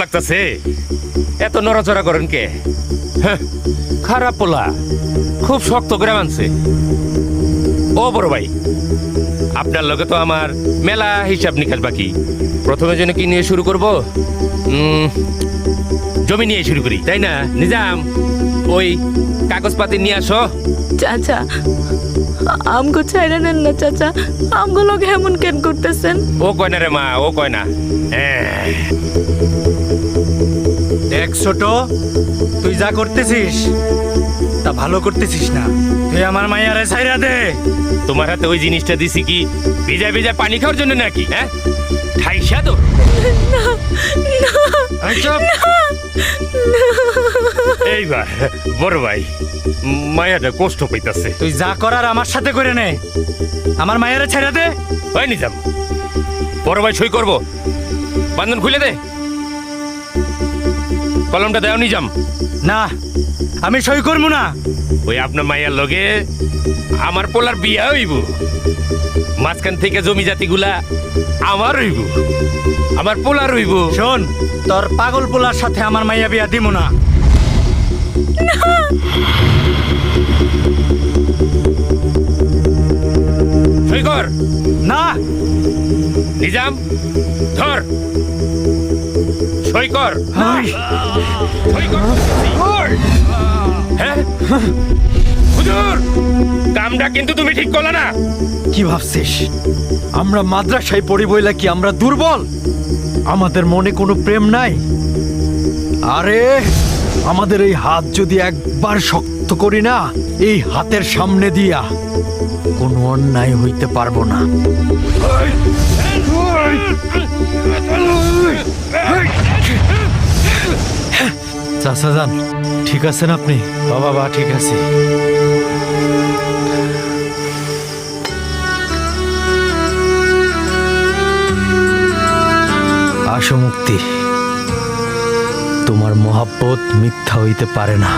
লাগতাছে? এত নড়াচড়া করেন কে? হ্যাঁ, খারাপ পোলা। খুব শক্ত করে মানছে ও বড় ভাই আপনার লগে তো আমার মেলা হিসাব নিকাশ বাকি। প্রথমে যেন কি নিয়ে শুরু করব? জমি নিয়ে শুরু করি তাই না? নিজাম? ওই কাগজপাতি নিয়ে আসো। চাচা আমগো ছাইরা নেন না চাচা। আমগুলো কেমন কেন করতেছেন? ও কয় না রে মা ও কয় না। হ্যাঁ। দেখ ছোট তুই যা করতেছিস তা ভালো করতেছিস না। তুই আমার মাইয়ারে ছাইরা দে। তোমার হাতে ওই জিনিসটা দিছি কি ভিজা ভিজা পানি খাওয়ার জন্য নাকি হ্যাঁ? ঠাইসা তো। এই চুপ। এইবার বড় ভাই মায়াটা কষ্ট পাইতাছে। তুই যা করার আমার সাথে করে নে। আমার মায়েরে ছেড়ে দে। ওই নিজাম বড় ভাই সই করব। বান্ধন খুলে দে। কলমটা দেও নিজাম। না আমি সই করব না। ওই আপনার মায়ের লগে আমার পোলার বিয়া হইব। মাঝখান থেকে জমি জাতিগুলা আমার হইব। আমার পোলার হইব। শোন তোর পাগল পোলার সাথে আমার মাইয়া বিয়া দিব না। কর না। নিজাম ধর। সই কর। সই কর। হ্যাঁ? হুজুর কামটা কিন্তু তুমি ঠিক করলে না। কি ভাবছিস? আমরা মাদ্রাসায় পড়ি বইলা কি আমরা দুর্বল? আমাদের মনে কোনো প্রেম নাই? আরে আমাদের এই হাত যদি একবার শক্ত করি না এই হাতের সামনে দিয়া কোনো অন্যায় হইতে পারব না। চাচা যান ঠিক আছেন আপনি? বাবা বা ঠিক আছে। আসো মুক্তি। তোমার মহাব্বত মিথ্যা হইতে পারে না।